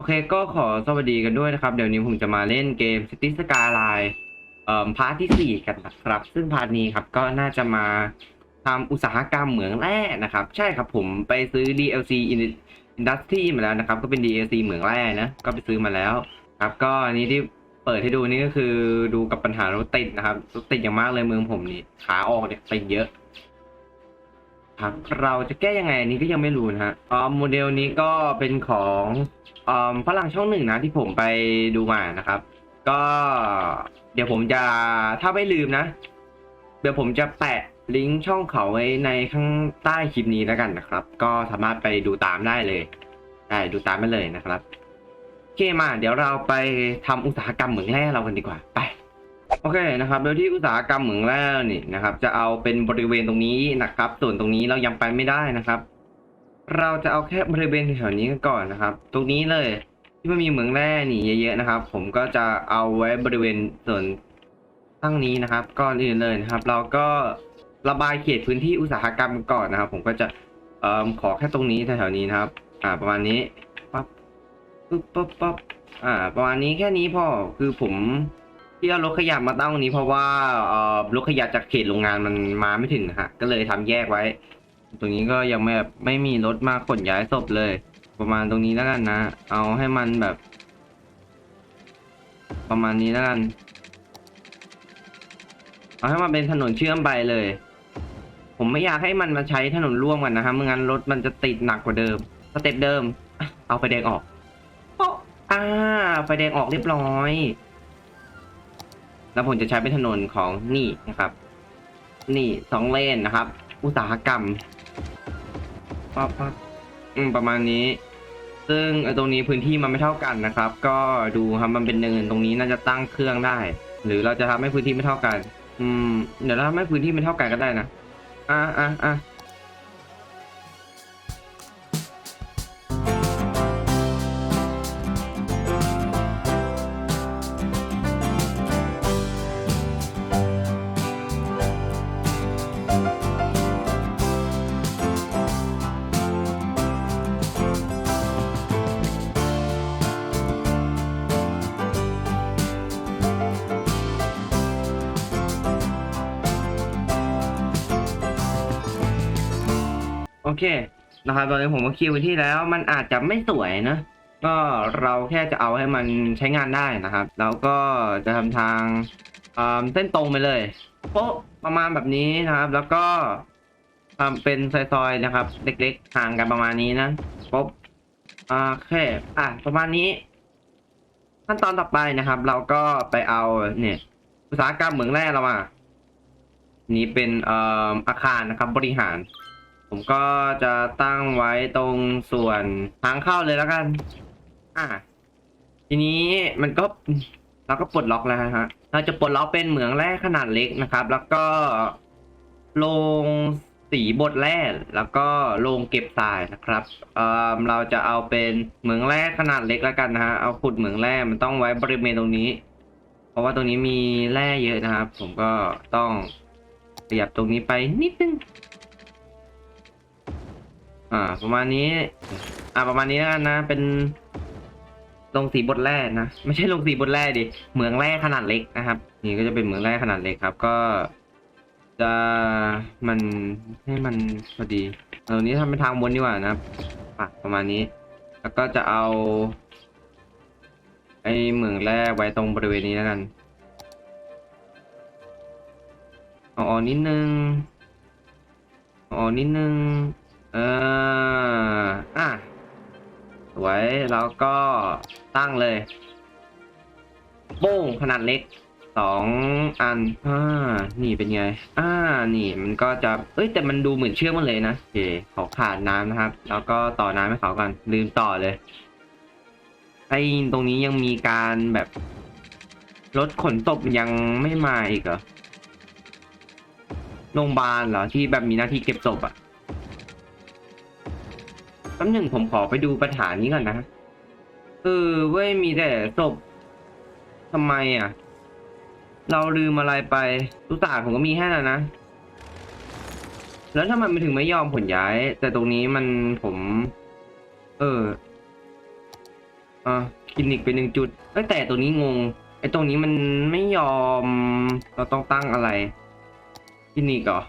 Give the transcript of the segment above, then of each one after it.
โอเคก็ขอสวัสดีกันด้วยนะครับ เดี๋ยวนี้ผมจะมาเล่นเกม City Skyline เอ่อพาร์ทที่ 4 กันนะครับ ซึ่งพาร์ทนี้ครับก็น่าจะมาทำอุตสาหกรรมเหมืองแร่นะครับ ใช่ครับผมไปซื้อ DLC Industry มาแล้วนะครับ ก็เป็น DLC เหมืองแร่นะ ก็ไปซื้อมาแล้วครับ ก็อันนี้ที่เปิดให้ดูนี่ก็คือดูกับปัญหารถติดนะครับรถติดอย่างมากเลยเมืองผมนี่ขาออกเนี่ยติดเยอะครับเราจะแก้ยังไงอันนี้ก็ยังไม่รู้นะฮะอ๋อโมเดลนี้ก็เป็นของ ออฝรั่งช่องหนึ่งนะที่ผมไปดูมานะครับ ก็เดี๋ยวผมจะถ้าไม่ลืมนะ เดี๋ยวผมจะแปะลิงก์ช่องเขาไว้ในข้างใต้คลิปนี้แล้วกันนะครับ ก็สามารถไปดูตามได้เลยได้ดูตามได้เลยนะครับโอเคมา เดี๋ยวเราไปทำอุตสาหกรรมเหมืองแร่เรากันดีกว่าไปโอเคนะครับ โดยที่อุตสาหกรรมเหมืองแร่นี่นะครับ จะเอาเป็นบริเวณตรงนี้นะครับ ส่วนตรงนี้เรายังไปไม่ได้นะครับ เราจะเอาแค่บริเวณแถวนี้กันก่อนนะครับ ตรงนี้เลยที่มันมีเหมืองแร่นี่เยอะๆนะครับ ผมก็จะเอาไว้บริเวณส่วนข้างนี้นะครับ ก่อนอื่นเลยนะครับ เราก็ระบายเขตพื้นที่อุตสาหกรรมก่อนนะครับ ผมก็จะเอ่อขอแค่ตรงนี้แถวๆนี้นะครับ อ่า ประมาณนี้ปั๊บปึ๊บปั๊บปั๊บอ่า ประมาณนี้แค่นี้พอคือผมที่เอารถขยะมาตั้งตรงนี้เพราะว่าเอ่อรถขยะจากเขตโรงงานมันมาไม่ถึงนะฮะก็เลยทำแยกไว้ ตรงนี้ก็ยังไม่แบบไม่มีรถมาขนย้ายศพเลย ประมาณตรงนี้แล้วกันนะ เอาให้มันแบบ ประมาณนี้แล้วกัน เอาให้มันเป็นถนนเชื่อมไปเลย ผมไม่อยากให้มันมาใช้ถนนร่วมกันนะครับไม่งั้นรถมันจะติดหนักกว่าเดิมสเต็ปเดิม เอาไฟแดงออกโป๊ะอ่าไฟแดงออกเรียบร้อย แล้วผมจะใช้เป็นถนนของนี่นะครับ นี่สองเลนนะครับ อุตสาหกรรม ปั๊บปั๊บอืมประมาณนี้ ซึ่งไอ้ตรงนี้พื้นที่มันไม่เท่ากันนะครับ ก็ดูครับมันเป็นเนินตรงนี้น่าจะตั้งเครื่องได้ หรือเราจะทำให้พื้นที่ไม่เท่ากัน อืม เดี๋ยวเราทำให้พื้นที่ไม่เท่ากันก็ได้นะอะอะอะ โอเคนะครับตอนนี้ผมก็เคลียร์พื้ที่แล้วมันอาจจะไม่สวยนะ ก็เราแค่จะเอาให้มันใช้งานได้นะครับ แล้วก็จะทำทางเส้นตรงไปเลยโป๊ะประมาณแบบนี้นะครับ แล้วก็ทำเป็นซอยๆนะครับ เล็กๆห่างกันประมาณนี้นะปุ๊บโอเคอะประมาณนี้ ขั้นตอนต่อไปนะครับ เราก็ไปเอาเนี่ยอุตสาหกรรมเหมืองแร่เรามานี่เป็นออาคารนะครับ บริหาร ผมก็จะตั้งไว้ตรงส่วนทางเข้าเลยแล้วกัน อ่าทีนี้มันก็เราก็ปลดล็อกแล้วนะฮะ เราจะปลดล็อกเป็นเหมืองแร่ขนาดเล็กนะครับ แล้วก็โรงสีบดแร่แล้วก็โรงเก็บทรายนะครับเอ่อเราจะเอาเป็นเหมืองแร่ขนาดเล็กแล้วกันนะฮะ เอาขุดเหมืองแร่มันต้องไว้บริเวณตรงนี้ เพราะว่าตรงนี้มีแร่เยอะนะครับ ผมก็ต้องขยับตรงนี้ไปนิดนึง อ่า ประมาณนี้ อ่าประมาณนี้แล้วกันนะ เป็นลงสีบทแร่นะ ไม่ใช่ลงสีบทแร่ดิเหมืองแร่ขนาดเล็กนะครับ นี่ก็จะเป็นเหมืองแร่ขนาดเล็กครับ ก็ จะมันให้มันพอดีตรงนี้ทำเป็นทางบนดีกว่านะครับปักประมาณนี้ แล้วก็จะเอา ไอ้เหมืองแร่ไว้ตรงบริเวณนี้แล้วกันเอาออกนิดนึงเอาออกนิดนึง เอออะสวยแล้วก็ตั้งเลยโป้งขนาดเล็กสองอัน อ่า นี่เป็นไง อ่า นี่มันก็จะ เอ้ย แต่มันดูเหมือนเชื่อมมันเลยนะโอเคเขาขาดน้ำนะครับ แล้วก็ต่อน้ำให้เขากันลืมต่อเลย ไอ้ตรงนี้ยังมีการแบบรถขนศพยังไม่มาอีกเหรอ โรงพยาบาลเหรอที่แบบมีหน้าที่เก็บศพอะ ป๊บหนึ่งผมขอไปดูปัญหานี้ก่อนนะเออเว้ยมีแต่ศพทำไมอะ เราลืมอะไรไปตุสาผมก็มีแค่นั้นนะ แล้วทำไมมันถึงไม่ยอมผลย้าย แต่ตรงนี้มันผม เอออะคลินิกไปหนึ่งจุดแต่ตัวนี้งงไอ้ตรงนี้มันไม่ยอม เราต้องตั้งอะไรคลินิกเหรอ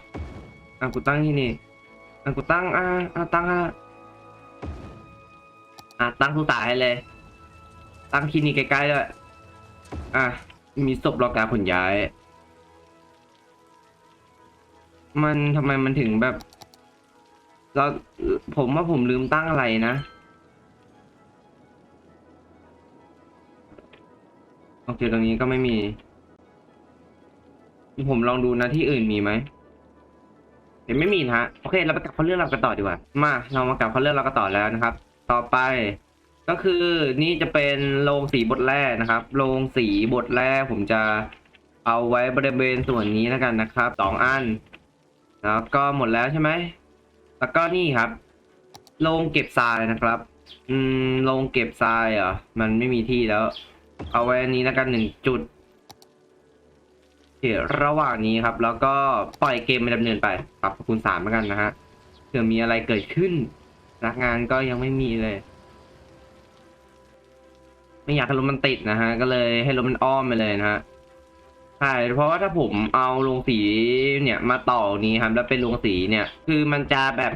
อะกูตั้งที่นี่อะกูตั้งอะอะตั้งอะ อะตั้งทุกสายให้เลย ตั้งคลินิกใกล้ๆด้วยอะ มีศพรอการขนย้าย มันทำไมมันถึงแบบ เราผมว่าผมลืมตั้งอะไรนะโอเคตรงนี้ก็ไม่มี ผมลองดูนะที่อื่นมีไหมเห็นไม่มีนะฮะ โอเค เราไปกลับเขาเรื่องเรากันต่อดีกว่า มา เรามากลับเขาเรื่องเรากันต่อแล้วนะครับ ต่อไป ก็คือนี่จะเป็นโรงสีบทแรกนะครับโรงสีบทแรกผมจะเอาไว้บริเวณส่วนนี้แล้วกันนะครับสองอันแล้วก็หมดแล้วใช่ไหมแล้วก็นี่ครับโรงเก็บทรายนะครับ อืมโรงเก็บทรายเหรอมันไม่มีที่แล้ว เอาไว้อันนี้แล้วกันหนึ่งจุดเคระหว่างนี้ครับ แล้วก็ปล่อยเกมไปดำเนินไป ปรับคูณสามแล้วกันนะฮะเผื่อมีอะไรเกิดขึ้น นักงานก็ยังไม่มีเลย ไม่อยากให้รถมันติดนะฮะ ก็เลยให้รถมันอ้อมไปเลยนะฮะใช่เพราะว่าถ้าผมเอาโรงสีเนี่ยมาต่อนี้ครับแล้วเป็นโรงสีเนี่ย คือมันจะแบบ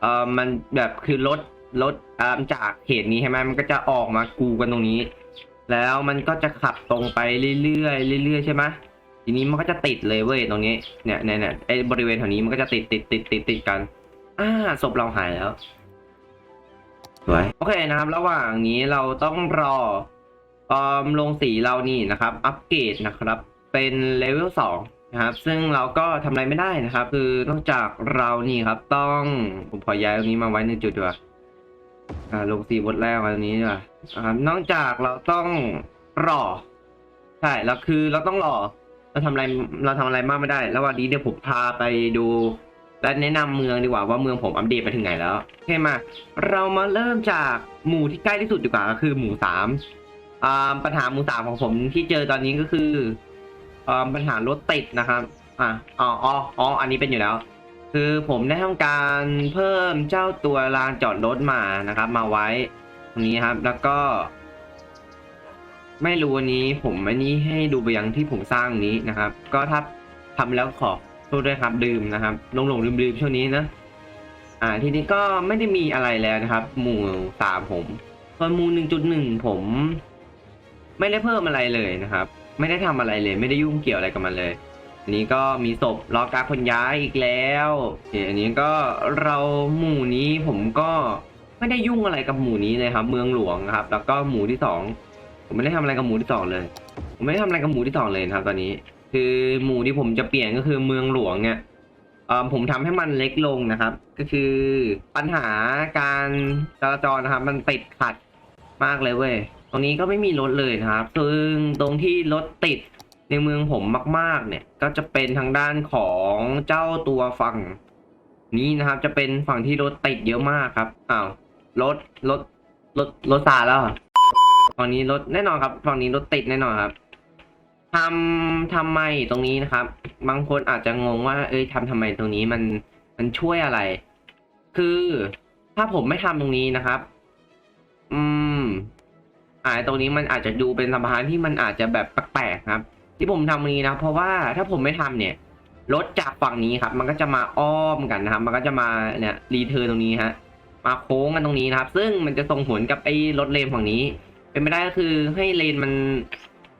เออมันแบบคือรถรถอ่าจากเขตนี้ใช่ไหมมันก็จะออกมากูกันตรงนี้ แล้วมันก็จะขับตรงไปเรื่อยๆเรื่อยๆใช่ไหมทีนี้มันก็จะติดเลยเว้ยตรงนี้เนี่ยเนี่ยเนี่ยไอ้บริเวณแถวนี้มันก็จะติดติดติดติดติดกัน อ่าศพเราหายแล้ว สวยโอเคนะครับ ระหว่างนี้เราต้องรอเอ่อลงสีเรานี่นะครับ อัปเกรดนะครับ เป็นเลเวลสองนะครับ ซึ่งเราก็ทำอะไรไม่ได้นะครับ คือนอกจากเรานี่ครับ ต้องผมขอย้ายตรงนี้มาไว้ในจุดดีกว่าอ่าลงสีบทแรกมาตรงนี้ดีกว่าอ่านอกจากเราต้องรอใช่แล้วคือเราต้องรอเราทำอะไรเราทำอะไรมากไม่ได้ แล้ววันนี้เดี๋ยวผมพาไปดู และแนะนำเมืองดีกว่าว่าเมืองผมอัปเดตไปถึงไหนแล้วโอเคมา เรามาเริ่มจากหมู่ที่ใกล้ที่สุดดีกว่าก็คือหมู่สามปัญหาหมู่สามของผมที่เจอตอนนี้ก็คืออปัญหารถติดนะครับ อะอ๋ออ๋ออ๋ออันนี้เป็นอยู่แล้ว คือผมได้ทำการเพิ่มเจ้าตัวลานจอดรถมานะครับ มาไว้ตรงนี้ครับ แล้วก็ ไม่รู้วันนี้ผมอันนี้ให้ดูไปยังที่ผมสร้างนี้นะครับ ก็ถ้าทำแล้วขอ โทษด้วยครับดื่มนะครับลงหลงลืมลืมๆช่วงนี้นะ อ่า ทีนี้ก็ไม่ได้มีอะไรแล้วนะครับ หมู่สามผมส่วนหมู่หนึ่งจุดหนึ่งผม ไม่ได้เพิ่มอะไรเลยนะครับ ไม่ได้ทำอะไรเลย ไม่ได้ยุ่งเกี่ยวอะไรกับมันเลย อันนี้ก็มีศพรอการคนย้ายอีกแล้วโอเคอันนี้ก็เราหมู่นี้ผมก็ไม่ได้ยุ่งอะไรกับหมู่นี้เลยครับ เมืองหลวงครับ แล้วก็หมู่ที่สองผมไม่ได้ทำอะไรกับหมู่ที่สองเลย ผมไม่ได้ทำอะไรกับหมู่ที่สองเลยนะครับ ตอนนี้ คือหมู่ที่ผมจะเปลี่ยนก็คือเมืองหลวงเนี่ยผมทำให้มันเล็กลงนะครับ ก็คือปัญหาการจราจรนะครับ มันติดขัดมากเลยเว้ยตรงนี้ก็ไม่มีรถเลยนะครับซึ่งตรงที่รถติดในเมืองผมมาก ๆ เนี่ย ก็จะเป็นทางด้านของเจ้าตัวฝั่ง นี้นะครับ จะเป็นฝั่งที่รถติดเยอะมากครับอ้าวรถรถรถรถซาแล้วเหรอฝั่งนี้รถแน่นอนครับฝั่งนี้รถติดแน่นอนครับ ทำทำไมตรงนี้นะครับ บางคนอาจจะงงว่า เอ้ยทำทำไมตรงนี้มันมันช่วยอะไร คือถ้าผมไม่ทำตรงนี้นะครับ อืมอ่าตรงนี้มันอาจจะดูเป็นสะพานที่มันอาจจะแบบแปลกๆครับ ที่ผมทำตรงนี้นะ เพราะว่าถ้าผมไม่ทำเนี่ยรถจากฝั่งนี้ครับ มันก็จะมาอ้อมกันนะครับ มันก็จะมาเนี่ยรีเทิร์นตรงนี้ฮะ มาโค้งกันตรงนี้นะครับ ซึ่งมันจะส่งผลกับไอ้รถเลนฝั่งนี้ เป็นไม่ได้ก็คือให้เลนมัน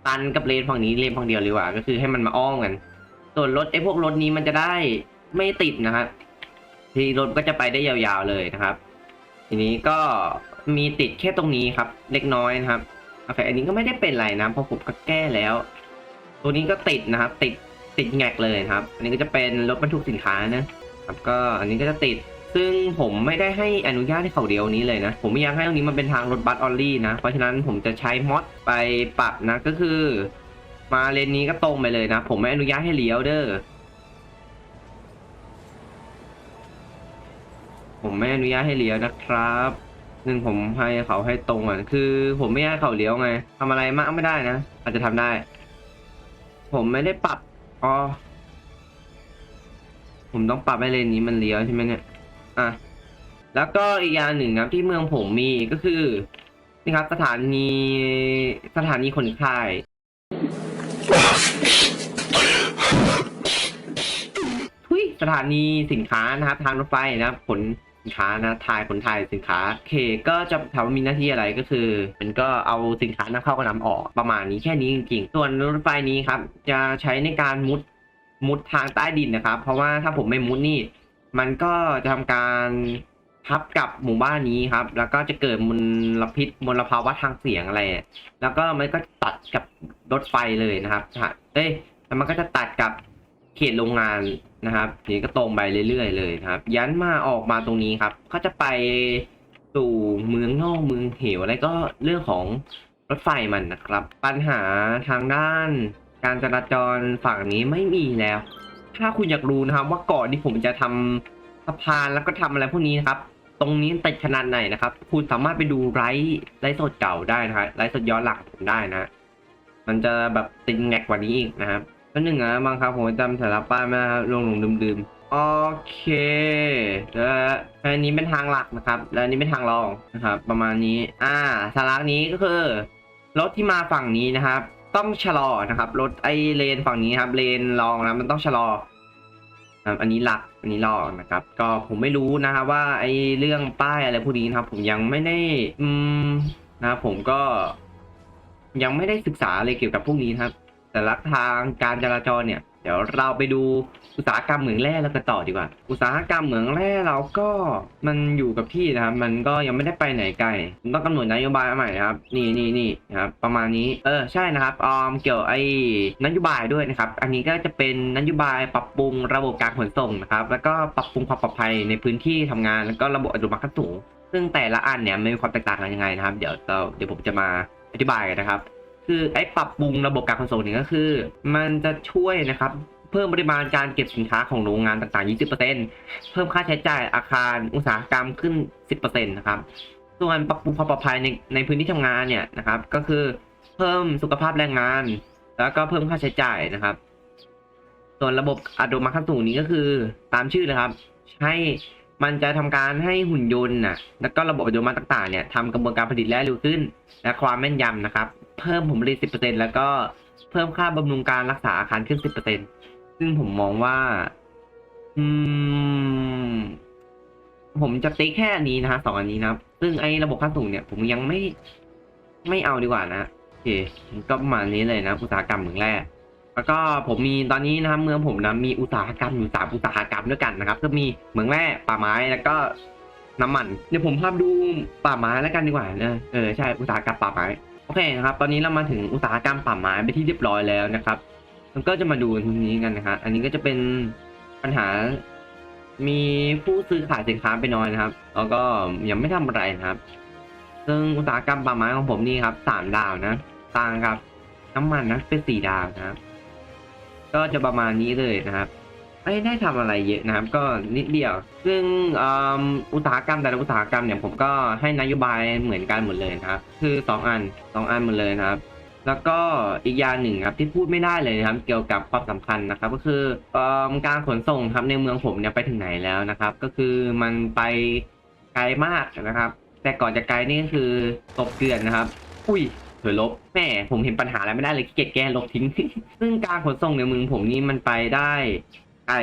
ตันกับเลนฝั่งนี้เลนฝั่งเดียวเลยว่าก็คือให้มันมาอ้อมกัน ส่วนรถไอ้พวกรถนี้มันจะได้ไม่ติดนะครับทีรถก็จะไปได้ยาวๆเลยนะครับ ทีนี้ก็มีติดแค่ตรงนี้ครับ เล็กน้อยนะครับโอเคอันนี้ก็ไม่ได้เป็นไรนะเพราะผมก็แก้แล้ว ตัวนี้ก็ติดนะครับ ติดติดแงกเลยครับ อันนี้ก็จะเป็นรถบรรทุกสินค้านะครับ ก็อันนี้ก็จะติด ซึ่งผมไม่ได้ให้อนุญาตให้เขาเดียวนี้เลยนะ ผมไม่อยากให้ตรงนี้มันเป็นทางรถบัสออลลี่นะ เพราะฉะนั้นผมจะใช้มอดไปปรับนะ ก็คือ มาเลนนี้ก็ตรงไปเลยนะ ผมไม่อนุญาตให้เลี้ยวเด้อ ผมไม่อนุญาตให้เลี้ยวนะครับหนึ่งผมให้เขาให้ตรงอะ คือผมไม่ให้เขาเลี้ยวไงทำอะไรมากไม่ได้นะ อาจจะทำได้ ผมไม่ได้ปรับ อ๋อ ผมต้องปรับให้เลนนี้มันเลี้ยวใช่ไหมเนี่ย อะแล้วก็อีกอย่างหนึ่งนะที่เมืองผมมีก็คือนี่ครับสถานีสถานีขนถ่ายทุยสถานีสินค้านะครับทางรถไฟนะครับขนสินค้านะถ่ายขนถ่ายสินค้าโอเค ก็จะถามว่ามีหน้าที่อะไรก็คือ มันก็เอาสินค้านำเข้ากับนำออกประมาณนี้แค่นี้จริงๆ ส่วนรถไฟนี้ครับ จะใช้ในการมุดมุดทางใต้ดินนะครับ เพราะว่าถ้าผมไม่มุดนี่ มันก็จะทำการทับกับหมู่บ้านนี้ครับ แล้วก็จะเกิดมลพิษมลภาวะทางเสียงอะไร แล้วก็มันก็ตัดกับรถไฟเลยนะครับเอ้ยแล้วมันก็จะตัดกับเขตโรงงานนะครับนี่ก็ตรงไปเรื่อยๆเลยครับ ยันมาออกมาตรงนี้ครับเขาจะไปสู่เมืองนอกเมืองเหวอะไรก็เรื่องของรถไฟมันนะครับ ปัญหาทางด้านการจราจรฝั่งนี้ไม่มีแล้ว ถ้าคุณอยากรู้นะครับว่าก่อนที่ผมจะทำสะพานแล้วก็ทำอะไรพวกนี้นะครับ ตรงนี้ติดขนาดไหนนะครับ คุณสามารถไปดูไลฟ์ไลฟ์สดเก่าได้นะครับไลฟ์สดย้อนหลังผมได้นะ มันจะแบบติดแงกกว่านี้อีกนะครับก็หนึ่งนะบางครับผมจำสาระป้ายไม่ได้ครับลงหลงลืมลืมๆโอเคแล้วอันนี้เป็นทางหลักนะครับ แล้วอันนี้เป็นทางรองนะครับ ประมาณนี้ อ่าสาระนี้ก็คือรถที่มาฝั่งนี้นะครับ ต้องชะลอนะครับ รถไอเลนฝั่งนี้ครับ เลนรองนะมันต้องชะลออันนี้หลักอันนี้รองนะครับ ก็ผมไม่รู้นะครับว่าไอเรื่องป้ายอะไรพวกนี้นะครับ ผมยังไม่ได้อืมนะครับผมก็ ยังไม่ได้ศึกษาอะไรเกี่ยวกับพวกนี้นครับ แต่ลักทางการจราจรเนี่ย ดี๋ยวเราไปดูอุตสาหกรรมเหมืองแร่แล้วกันต่อดีกว่า อุตสาหกรรมเหมืองแร่เราก็มันอยู่กับที่นะครับ มันก็ยังไม่ได้ไปไหนไกลต้องกำหนดนโยบายใหม่นะครับ นี่นี่นี่นะครับ ประมาณนี้ เออ ใช่นะครับออมเกี่ยวไอ้นโยบายด้วยนะครับ อันนี้ก็จะเป็นนโยบายปรับปรุงระบบการขนส่งนะครับ แล้วก็ปรับปรุงความปลอดภัยในพื้นที่ทำงาน แล้วก็ระบบอัตโนมัติขั้นสูง ซึ่งแต่ละอันเนี่ยมันมีความแตกต่างกันยังไงนะครับ เดี๋ยวเราเดี๋ยวผมจะมาอธิบายกันนะครับ คือไอ้ปรับปรุงระบบการขนส่งเนี่ยก็คือ มันจะช่วยนะครับเพิ่มปริมาณการเก็บสินค้าของโรงงานต่างๆ 20%เพิ่มค่าใช้จ่ายอาคารอุตสาหกรรมขึ้น 10%นะครับ ส่วนปรับปรุงความปลอดภัยในในพื้นที่ทำงานเนี่ยนะครับ ก็คือเพิ่มสุขภาพแรงงาน แล้วก็เพิ่มค่าใช้จ่ายนะครับ ส่วนระบบอัตโนมัติขั้นสูงนี้ก็คือตามชื่อนะครับ ให้มันจะทำการให้หุ่นยนต์น่ะแล้วก็ระบบอัตโนมัติต่างๆเนี่ยทำกระบวนการผลิตได้เร็วขึ้น และความแม่นยำนะครับ เพิ่มผลผลิต10%แล้วก็เพิ่มค่าบำรุงการรักษาอาคารขึ้น10%ซึ่งผมมองว่า อืม ผมจะติ๊กแค่อันนี้นะฮะสองอันนี้นะซึ่งไอ้ระบบขั้นสูงเนี่ย ผมยังไม่ไม่เอาดีกว่านะโอเคก็ประมาณนี้เลยนะ อุตสาหกรรมเหมืองแร่แล้วก็ผมมีตอนนี้นะครับเมืองผมนะมีอุตสาหกรรมอยู่สามอุตสาหกรรมด้วยกันนะครับ ก็มีเหมืองแร่ป่าไม้แล้วก็น้ำมัน เดี๋ยวผมพาไปดูป่าไม้แล้วกันดีกว่านะเออใช่อุตสาหกรรมป่าไม้ โอเคนะครับ ตอนนี้เรามาถึงอุตสาหกรรมป่าไม้ไปที่เรียบร้อยแล้วนะครับมันก็จะมาดูตรงนี้กันนะครับ อันนี้ก็จะเป็นปัญหา มีผู้ซื้อขายสินค้าไปน้อยนะครับ แล้วก็ยังไม่ทำอะไรนะครับ ซึ่งอุตสาหกรรมป่าไม้ของผมนี่ครับสามดาวนะต่างกับน้ำมันนะเป็นสี่ดาวนะครับ ก็จะประมาณนี้เลยนะครับ ไม่ได้ทำอะไรเยอะนะครับก็นิดเดียว ซึ่งอุตสาหกรรมแต่ละอุตสาหกรรมเนี่ยผมก็ให้นโยบายเหมือนกันหมดเลยนะครับ คือสองอันสองอันหมดเลยนะครับ แล้วก็อีกอย่างหนึ่งครับที่พูดไม่ได้เลยนะครับเกี่ยวกับความสำคัญนะครับ ก็คืออการขนส่งครับในเมืองผมเนี่ยไปถึงไหนแล้วนะครับ ก็คือมันไปไกลมากนะครับ แต่ก่อนจะไกลนี่ก็คือตบเกลื่อนนะครับอุ้ยเผลอลบแม่ผมเห็นปัญหาอะไรไม่ได้เลยเกียจแก้ลบทิ้ง ซึ่งการขนส่งในเมืองผมนี่มันไปได้ ไกล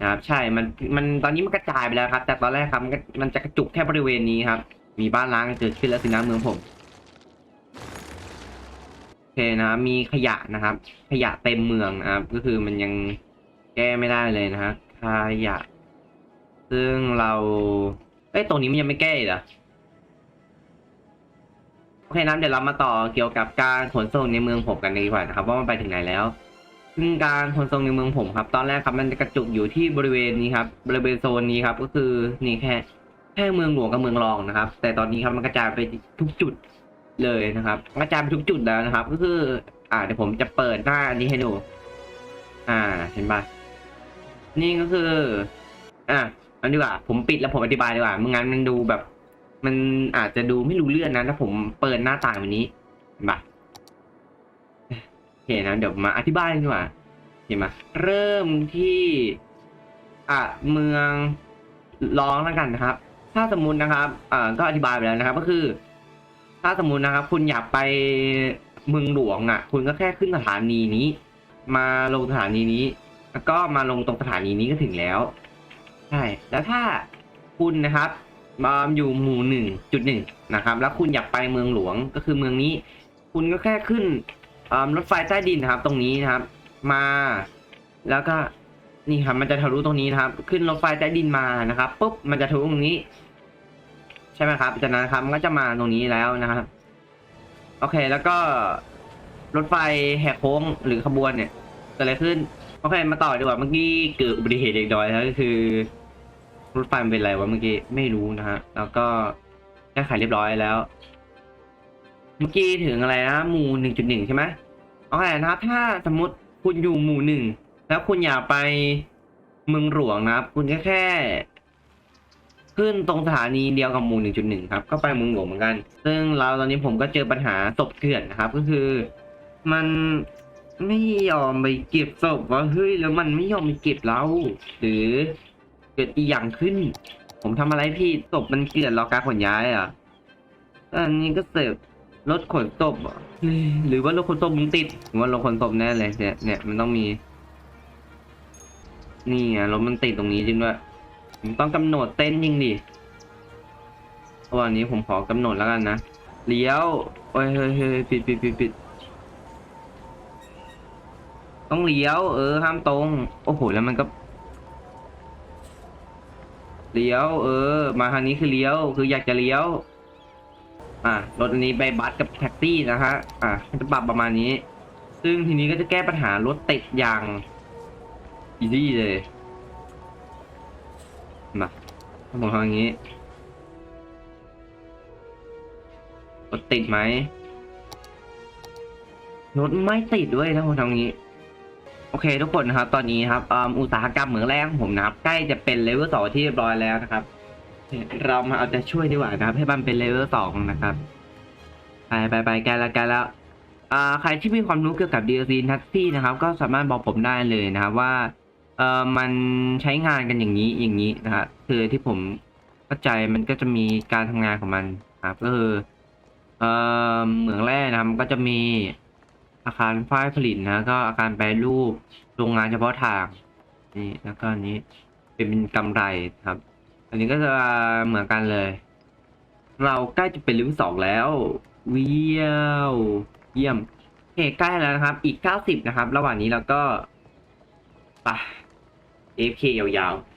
นะครับ ใช่ มันมันตอนนี้มันกระจายไปแล้วครับ แต่ตอนแรกครับ มันมันจะกระจุกแค่บริเวณนี้ครับ มีบ้านล้างเกิดขึ้นแล้วสินะเมืองผมโอเคนะครับมีขยะนะครับ ขยะเต็มเมืองนะครับ ก็คือมันยังแก้ไม่ได้เลยนะฮะขยะ ซึ่งเราเอ้ยตรงนี้มันยังไม่แก้เหรอโอเคนะเดี๋ยวเรามาต่อเกี่ยวกับการขนส่งในเมืองผมกันดีกว่านะครับ ว่ามันไปถึงไหนแล้ว ซึ่งการขนส่งในเมืองผมครับ ตอนแรกครับมันจะกระจุกอยู่ที่บริเวณนี้ครับ บริเวณโซนนี้ครับ ก็คือนี่แค่แค่เมืองหลวงกับเมืองรองนะครับ แต่ตอนนี้ครับมันกระจายไปทุกจุดเลยนะครับ กระจายไปทุกจุดแล้วนะครับ ก็คือ อ่าเดี๋ยวผมจะเปิดหน้าอันนี้ให้ดู อ่า เห็นปะนี่ก็คือ อะอันดีกว่า ผมปิดแล้วผมอธิบายดีกว่าไม่งั้นมันดูแบบ มันอาจจะดูไม่รู้เรื่องนะถ้าผมเปิดหน้าต่างแบบนี้เห็นปะ โอเคนะเดี๋ยวมาอธิบายดีกว่าเห็นไหมเริ่มที่อะเมืองรองแล้วกันนะครับ ถ้าสมมุตินะครับอ่าก็อธิบายไปแล้วนะครับ ก็คือ ถ้าสมมุตินะครับ คุณอยากไปเมืองหลวงอะ คุณก็แค่ขึ้นสถานีนี้ มาลงสถานีนี้ แล้วก็มาลงตรงสถานีนี้ก็ถึงแล้วใช่แล้วถ้าคุณนะครับมาอยู่หมู่หนึ่งจุดหนึ่งนะครับ แล้วคุณอยากไปเมืองหลวงก็คือเมืองนี้ คุณก็แค่ขึ้น รถไฟใต้ดินนะครับ ตรงนี้นะครับ มา แล้วก็นี่ครับ มันจะทะลุตรงนี้นะครับ ขึ้นรถไฟใต้ดินมานะครับปุ๊บมันจะทะลุตรงนี้ ใช่ไหมครับจากนั้นครับมันก็จะมาตรงนี้แล้วนะครับ โอเค แล้วก็รถไฟแหกโค้งหรือขบวนเนี่ยเกิดอะไรขึ้นโอเคมาต่อดีกว่าเมื่อกี้เกิดอุบัติเหตุเล็กน้อยแล้วก็คือรถไฟเป็นอะไรวะเมื่อกี้ไม่รู้นะฮะแล้วก็แก้ไขเรียบร้อยแล้ว มื่อกี้ถึงอะไรนะหมู่หนึ่งจุดหนึ่งใช่ไหมโอเคนะครับ ถ้าสมมติคุณอยู่หมู่หนึ่งแล้วคุณอยากไปเมืองหลวงนะครับ คุณก็แค่ ขึ้นตรงสถานีเดียวกับหมู่หนึ่งจุดหนึ่งครับ ก็ไปเมืองหลวงเหมือนกัน ซึ่งเราตอนนี้ผมก็เจอปัญหาศพเกลื่อนนะครับ ก็คือ มันไม่ยอมไปเก็บศพว่าเฮ้ยแล้วมันไม่ยอมไปเก็บเรา หรือเกิดอีกอย่างขึ้น ผมทำอะไรพี่ศพมันเกลื่อนรอการขนย้ายอะอันนี้ก็เสิร์ฟ รถขนศพเหรอเฮ้ยหรือว่ารถขนศพมันติดผมว่ารถขนศพแน่เลยเนี่ยเนี่ยมันต้องมี นี่ไงรถมันติดตรงนี้จริงด้วยผมต้องกำหนดเต้นยิงดิวันนี้ผมขอกำหนดแล้วกันนะเลี้ยวโอ้ยเฮ้ยเฮ้ยผิดผิดผิดผิดต้องเลี้ยว เออ ห้ามตรง โอ้โหแล้วมันก็เลี้ยว เออ มาทางนี้คือเลี้ยว คืออยากจะเลี้ยว อะรถอันนี้ไปบัสกับแท็กซี่นะฮะอะมันจะปรับประมาณนี้ ซึ่งทีนี้ก็จะแก้ปัญหารถติดอย่างอีซี่เลยมาถ้าผมทำอย่างนี้รถติดไหมรถไม่ติดด้วยถ้าผมทำอย่างนี้โอเคทุกคนนะครับตอนนี้ครับอุตสาหกรรมเหมืองแรกของผมนะครับใกล้จะเป็นเลเวลสองที่เรียบร้อยแล้วนะครับ เรามาเอาใจช่วยดีกว่านะครับ ให้มันเป็นเลเวลสองนะครับไปไปไปแกล้วแกแล้วอ่าใครที่มีความรู้เกี่ยวกับ DLC ทักซี่นะครับ ก็สามารถบอกผมได้เลยนะครับว่าเออมันใช้งานกันอย่างนี้อย่างนี้นะครับคือที่ผมเข้าใจมันก็จะมีการทำงานของมันครับก็คือเออเหมืองแร่นะครับก็จะมีอาคารฝ้ายผลิตนะก็อาคารแปรรูปโรงงานเฉพาะทางนี่แล้วก็นนี้เป็นกำไรครับ อันนี้ก็จะเหมือนกันเลย เราใกล้จะเป็นลิวสองแล้วเวียว เยี่ยมโอเคใกล้แล้วนะครับ อีกเก้าสิบนะครับ ระหว่างนี้เราก็ไป AFK ยาวๆ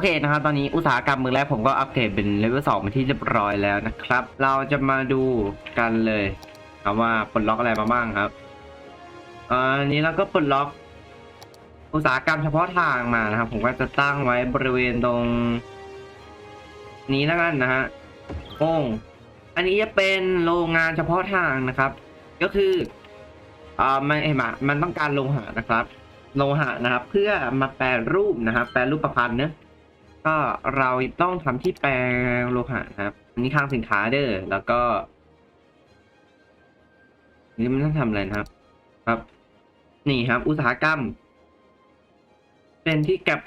อเคนะครับ ตอนนี้อุตสาหกรรมมือแรกผมก็อัปเกรดเป็นเลเวลสองเป็นที่เรียบร้อยแล้วนะครับ เราจะมาดูกันเลยครับว่าปลดล็อกอะไรมาบ้างครับอันนี้เราก็ปลดล็อกอุตสาหกรรมเฉพาะทางมานะครับ ผมก็จะตั้งไว้บริเวณตรง นี้แล้วกันนะฮะโป้งอันนี้จะเป็นโรงงานเฉพาะทางนะครับ ก็คืออ่ามันเอ็มะมันต้องการโลหะนะครับ โลหะนะครับ เพื่อมาแปรรูปนะครับ แปรรูปประพันธ์เนะ ก็เราต้องทำที่แปลงโลหะนะครับอันนี้ทางสินค้าเด้อแล้วก็นี่มันต้องทำอะไรนะครับ ครับ นี่ครับ อุตสาหกรรม เป็นที่เก็บ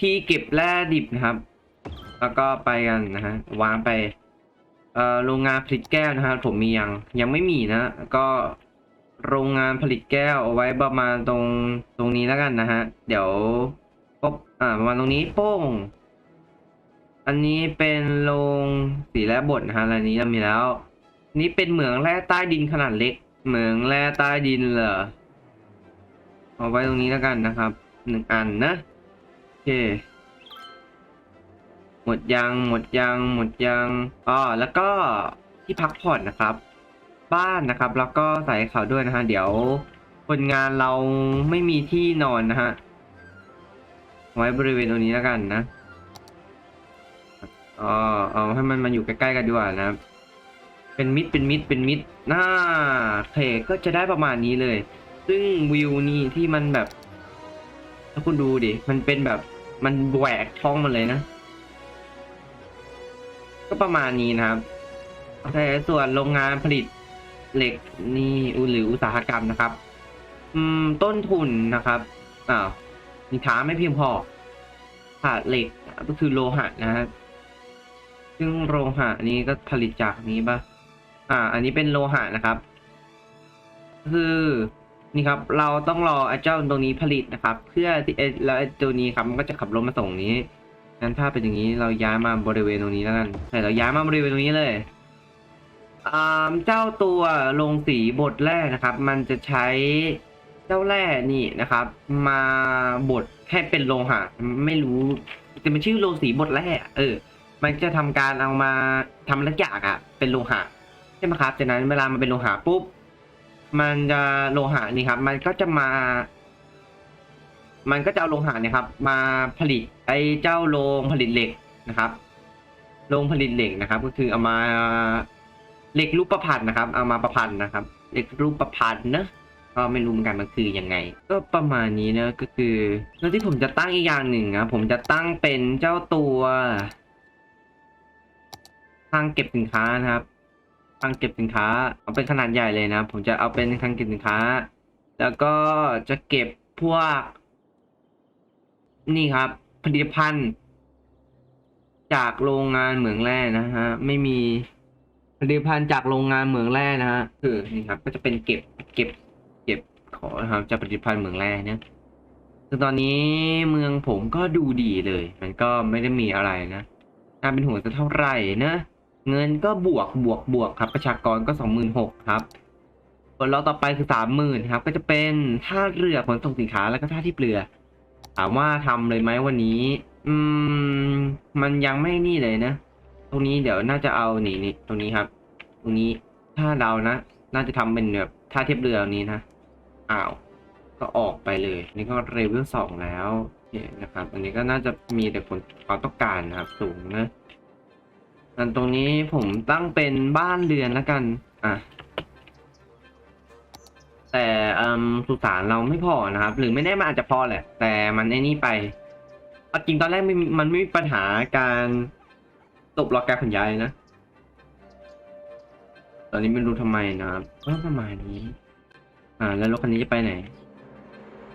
ที่เก็บแร่ดิบนะครับ แล้วก็ไปกันนะฮะวางไปเอ่อโรงงานผลิตแก้วนะครับผมมียังยังไม่มีนะก็โรงงานผลิตแก้วเอาไว้ประมาณตรงตรงนี้แล้วกันนะฮะ เดี๋ยวปุ๊บอ่าประมาณตรงนี้โป้ง อันนี้เป็นโรงสีแร่บดนะฮะอันนี้เรามีแล้ว นี่เป็นเหมืองแร่ใต้ดินขนาดเล็ก เหมืองแร่ใต้ดินเหรอ เอาไว้ตรงนี้แล้วกันนะครับ หนึ่งอันนะ โอเค หมดยัง หมดยัง หมดยังอ๋อแล้วก็ที่พักผ่อนนะครับ บ้านนะครับ แล้วก็ใส่เขาด้วยนะฮะ เดี๋ยวคนงานเราไม่มีที่นอนนะฮะ ไว้บริเวณตรงนี้แล้วกันนะ อ๋อเอาให้มันมาอยู่ใกล้ๆกันดีกว่านะครับ เป็นมิดเป็นมิดเป็นมิดหน้าเพก็จะได้ประมาณนี้เลย ซึ่งวิวนี่ที่มันแบบ ถ้าคุณดูดิ มันเป็นแบบมันแหวกท้องมันเลยนะ ก็ประมาณนี้นะครับแต่ส่วนโรงงานผลิตเหล็กนี่หรืออุตสาหกรรมนะครับ อืม ต้นทุนนะครับอ้าวสินค้าไม่เพียงพอขาดเหล็กก็คือโลหะนะครับ ซึ่งโลหะนี้ก็ผลิตจากนี้ปะอ่า อันนี้เป็นโลหะนะครับ คือนี่ครับ เราต้องรอไอ้เจ้าตัวนี้ผลิตนะครับ เพื่อที่แล้วไอ้ตัวนี้ครับมันก็จะขับรถมาส่งนี้งั้นถ้าเป็นอย่างนี้เราย้ายมาบริเวณตรงนี้แล้วกันใช่เราย้ายมาบริเวณตรงนี้เลยอ่าเจ้าตัวลงสีบทแรกนะครับ มันจะใช้เจ้าแร่นี่นะครับ มาบดให้เป็นโลหะไม่รู้จะเป็นชื่อโลสีบทแร่เออ มันจะทำการเอามาทำลักอย่างอะเป็นโลหะใช่ไหมครับจากนั้นเวลามันเป็นโลหะปุ๊บมันจะโลหะนี่ครับ มันก็จะมา มันก็จะเอาโลหะเนี่ยครับ มาผลิตไอ้เจ้าโรงผลิตเหล็กนะครับโรงผลิตเหล็กนะครับ ก็คือเอามาเหล็กรูปประพันธ์นะครับ เอามาประพันธ์นะครับเหล็กรูปประพันธ์นะก็ไม่รู้เหมือนกันมันคือยังไง ก็ประมาณนี้นะก็คือแล้วที่ผมจะตั้งอีกอย่างหนึ่งนะผมจะตั้งเป็นเจ้าตัว ทางเก็บสินค้านะครับคลังเก็บสินค้า เอาเป็นขนาดใหญ่เลยนะ ผมจะเอาเป็นคลังเก็บสินค้า แล้วก็จะเก็บพวก นี่ครับ ผลิตภัณฑ์ จากโรงงานเหมืองแร่นะฮะ ไม่มีผลิตภัณฑ์จากโรงงานเหมืองแร่นะฮะคือนี่ครับ ก็จะเป็นเก็บเก็บ เก็บของนะครับจากผลิตภัณฑ์เหมืองแร่เนี่ยซึ่งตอนนี้เมืองผมก็ดูดีเลย มันก็ไม่ได้มีอะไรนะน่าเป็นห่วงสักเท่าไหร่นะ เงินก็บวกบวกบวกครับ ประชากรก็สองหมื่นหกครับผลเราต่อไปคือสามหมื่นครับ ก็จะเป็นท่าเรือขนส่งสินค้าแล้วก็ท่าที่เปลือ ถามว่าทำเลยไหมวันนี้ อืม มันยังไม่นี่เลยนะ ตรงนี้เดี๋ยวน่าจะเอานี่นี่ตรงนี้ครับ ตรงนี้ถ้าเรานะ น่าจะทำเป็นแบบท่าเทียบเรือนี้นะอ้าวก็ออกไปเลย นี่ก็เรเวลสองแล้วเนี่ยนะครับ อันนี้ก็น่าจะมีแต่ผลความต้องการนะครับ สูงนะ อันตรงนี้ผมตั้งเป็นบ้านเรือนแล้วกัน อะ แต่สุสานเราไม่พอนะครับ หรือไม่แน่มันอาจจะพอแหละ แต่มันไอ้นี่ไปจริงตอนแรกม,มันไม่มีปัญหาการตบรอการขนย้ายนะ ตอนนี้ไม่รู้ทำไมนะครับก็ประมาณนี้ อ่า แล้วรถคันนี้จะไปไหน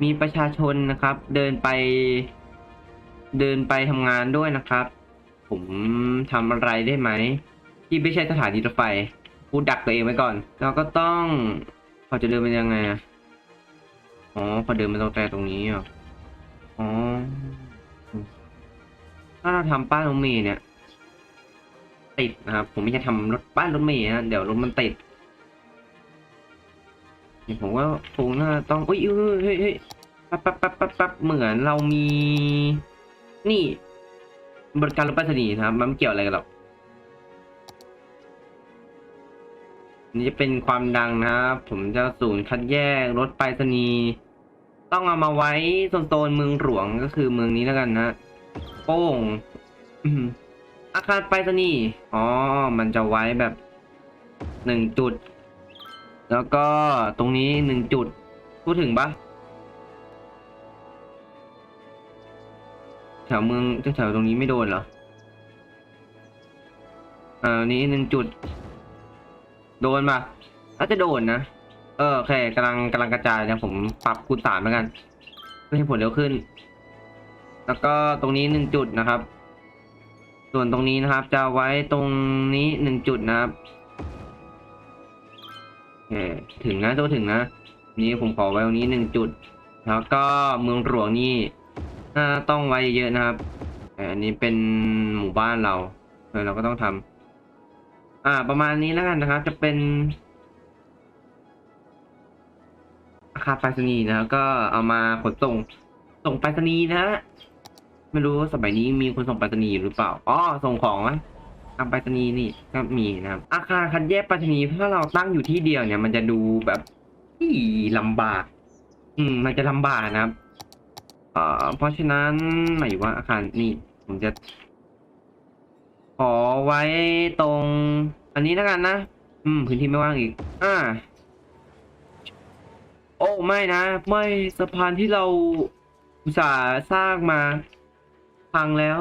มีประชาชนนะครับ เดินไป เดินไปทำงานด้วยนะครับ ผมทำอะไรได้ไหม ที่ไม่ใช่สถานีรถไฟ พูดดักตัวเองไว้ก่อนแล้วก็ต้องพอจะเดินไปยังไงอ๋อพอเดินมาตรงแต่ตรงนี้อะอ๋อถ้าเราทำป้ายรถเมล์เนี่ย ติดนะครับ ผมไม่จะทำรถป้ายรถเมล์นะเดี๋ยวรถมันติดผมว่าคงน่าต้องอ้ยเอ้ยเฮ้ยเฮ้ยปั๊บปั๊บปั๊บปั๊บปั๊บเหมือนเรามี นี่ บริการรถไปรษณีย์นะครับ มันไม่เกี่ยวอะไรกันหรอกนี่จะเป็นความดังนะครับผมจะศูนย์คัดแยกรถไปรษณีย์ต้องเอามาไว้โซนๆเมืองหลวงก็คือเมืองนี้แล้วกันนะโป้งอื้อหืออาคารไปรษณีย์อ๋อ มันจะไว้แบบหนึ่งจุด แล้วก็ตรงนี้หนึ่งจุด พูดถึงปะ แถวเมืองแถวตรงนี้ไม่โดนเหรออ่านี้หนึ่งจุด โดนปะน่าจะโดนนะ เออโอเคกำลังกำลังกระจายนี่ยผมปรับคูณสามแล้วกัน เพื่อให้ผลเร็วขึ้น แล้วก็ตรงนี้หนึ่งจุดนะครับ ส่วนตรงนี้นะครับ จะไว้ตรงนี้หนึ่งจุดนะครับโอเคถึงนะตัวถึงนะ นี่ผมขอไว้ตรงนี้หนึ่งจุด แล้วก็เมืองหลวงนี่ น่าต้องไว้เยอะนะครับอันนี้เป็นหมู่บ้านเราเออเราก็ต้องทำอ่า ประมาณนี้แล้วกันนะครับ จะเป็นอาคารไปรษณีย์นะครับก็เอามาขนส่ง ส่งไปรษณีย์นะไม่รู้ว่าสมัยนี้มีคนส่งไปรษณีย์หรือเปล่าอ๋อส่งของไหมทางไปรษณีย์นี่ก็มีนะครับอาคารคัดแยกไปรษณีย์ถ้าเราตั้งอยู่ที่เดียวเนี่ย มันจะดูแบบที่ลำบาก อืม มันจะลำบากนะครับ อ่อเพราะฉะนั้นหมายว่าอาคารนี่ผมจะ ขอไว้ตรง อันนี้แล้วกันนะ อืม พื้นที่ไม่ว่างอีก อ่า โอ้ไม่นะ ไม่สะพานที่เราอุตส่าห์สร้างมาพังแล้ว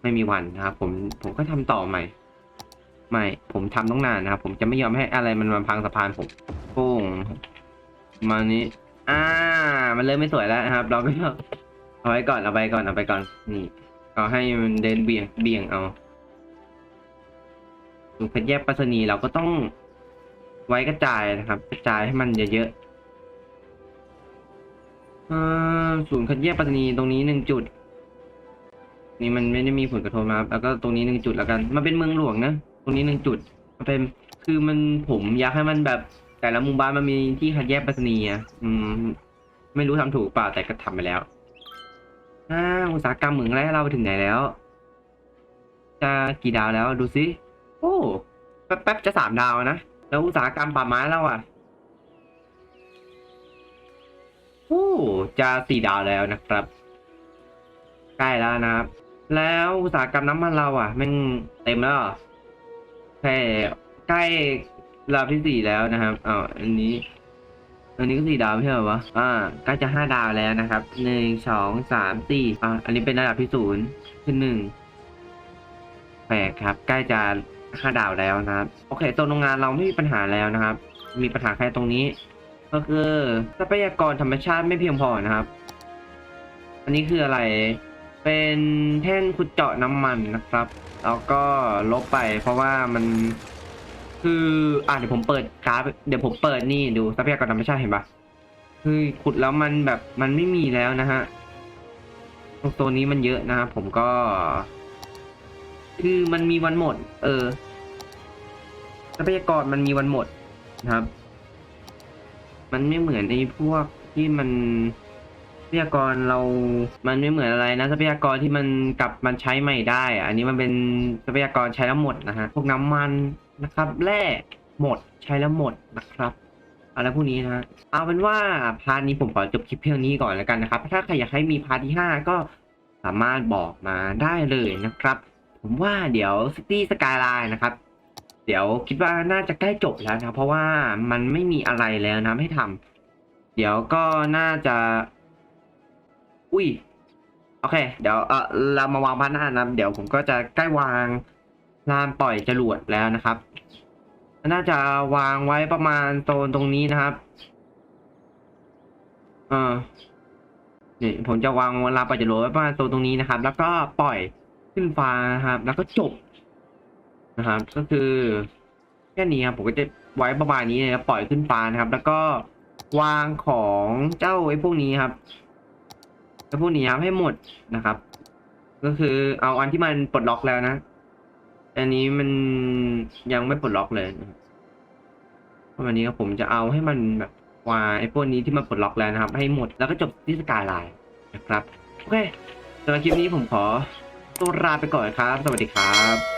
ไม่มีวันนะครับ ผมผมก็ทำต่อใหม่ไม่ ผมทำต้องนานนะครับ ผมจะไม่ยอมให้อะไรมันมาพังสะพานผมโป้งมานี้ อ่า มันเริ่มไม่สวยแล้วนะครับ เราก็เอาไว้ก่อนเอาไปก่อนเอาไปก่อน นี่เอาให้มันเดินเบี่ยงเบี่ยงเอาถูเพชรแยกปัสนีเราก็ต้องไว้กระจายนะครับ กระจายให้มันเยอะๆอ่าศูนย์คัดแยกปัตตานีตรงนี้หนึ่งจุด นี่มันไม่ได้มีผลกระทบนะครับแล้วก็ตรงนี้หนึ่งจุดแล้วกัน มันเป็นเมืองหลวงนะ ตรงนี้หนึ่งจุดมันเป็นคือมันผมอยากให้มันแบบ แต่ละมู่บ้านมันมีที่คัดแยกไปรษณีย์อะอืม ไม่รู้ทำถูกเปล่าแต่ก็ทำไปแล้วอ่าอุตสาหกรรมเหมืองแร่เราไปถึงไหนแล้ว จะกี่ดาวแล้วดูซิโอ้แป๊บๆจะสามดาวนะแล้วอุตสาหกรรมป่าไม้เราอะโอ้จะสี่ดาวแล้วนะครับ ใกล้แล้วนะครับ แล้วอุตสาหกรรมน้ำมันเราอะแมันเต็มแล้วเหรอแค่ใกล้ ดับที่สี่แล้วนะครับอ้าวอันนี้ อันนี้ก็สี่ดาวไม่ใช่เหรอวะ อ่าใกล้จะห้าดาวแล้วนะครับหนึ่งสองสามสี่อ่าอันนี้เป็นระดับที่ศูนย์ขึ้นหนึ่งแปลกครับ ใกล้จะห้าดาวแล้วนะครับ โอเคตัวโรงงานเราไม่มีปัญหาแล้วนะครับ มีปัญหาแค่ตรงนี้ ก็คือทรัพยากรธรรมชาติไม่เพียงพอนะครับ อันนี้คืออะไร เป็นแท่นขุดเจาะน้ำมันนะครับ แล้วก็ลบไปเพราะว่ามัน คืออ่าเดี๋ยวผมเปิดกราฟเดี๋ยวผมเปิดนี่ดูทรัพยากรธรรมชาติเห็นปะคือขุดแล้วมันแบบมันไม่มีแล้วนะฮะตรงตัวนี้มันเยอะนะครับผมก็ คือมันมีวันหมด เออทรัพยากรมันมีวันหมดนะครับ มันไม่เหมือนไอ้พวกที่มันทรัพยากรเรา มันไม่เหมือนอะไรนะทรัพยากรที่มันกลับมันใช้ใหม่ได้อะอันนี้มันเป็นทรัพยากรใช้แล้วหมดนะฮะ พวกน้ำมัน นะครับแร่หมดใช้แล้วหมดนะครับอะไรพวกนี้นะเอาเป็นว่าพาร์ทนี้ผมขอจบคลิปเพียงนี้ก่อนแล้วกันนะครับ ถ้าใครอยากให้มีพาร์ทที่ห้าก็สามารถบอกมาได้เลยนะครับ ผมว่าเดี๋ยว City Skyline นะครับ เดี๋ยวคิดว่าน่าจะใกล้จบแล้วนะ เพราะว่ามันไม่มีอะไรแล้วนะให้ทำเดี๋ยวก็น่าจะ อุ้ย โอเค เดี๋ยวเออเรามาวางพันหน้านะเดี๋ยวผมก็จะใกล้วาง ลานปล่อยจรวดแล้วนะครับ น่าจะวางไว้ประมาณโซนตรงนี้นะครับเออนี่ผมจะวางลานปล่อยจรวดไว้ประมาณโซนตรงนี้นะครับ แล้วก็ปล่อยขึ้นฟ้านะครับ แล้วก็จบนะครับ ก็คือแค่นี้ครับผมก็จะไว้ประมาณนี้นะครับปล่อยขึ้นฟ้านะครับ แล้วก็วางของเจ้าไอ้พวกนี้ครับแล้พวกนี้ครับให้หมดนะครับ ก็คือเอาอันที่มันปลดล็อกแล้วนะ อันนี้มันยังไม่ปลดล็อกเลยนะครับเพราะวันนี้ครับผมจะเอาให้มันแบบว่าไอ้พวกนี้ที่มันปลดล็อกแล้วนะครับ ให้หมดแล้วก็จบที่สกายไลน์นะครับ โอเคสำหรับคลิปนี้ผมขอตัวลาไปก่อนครับ สวัสดีครับ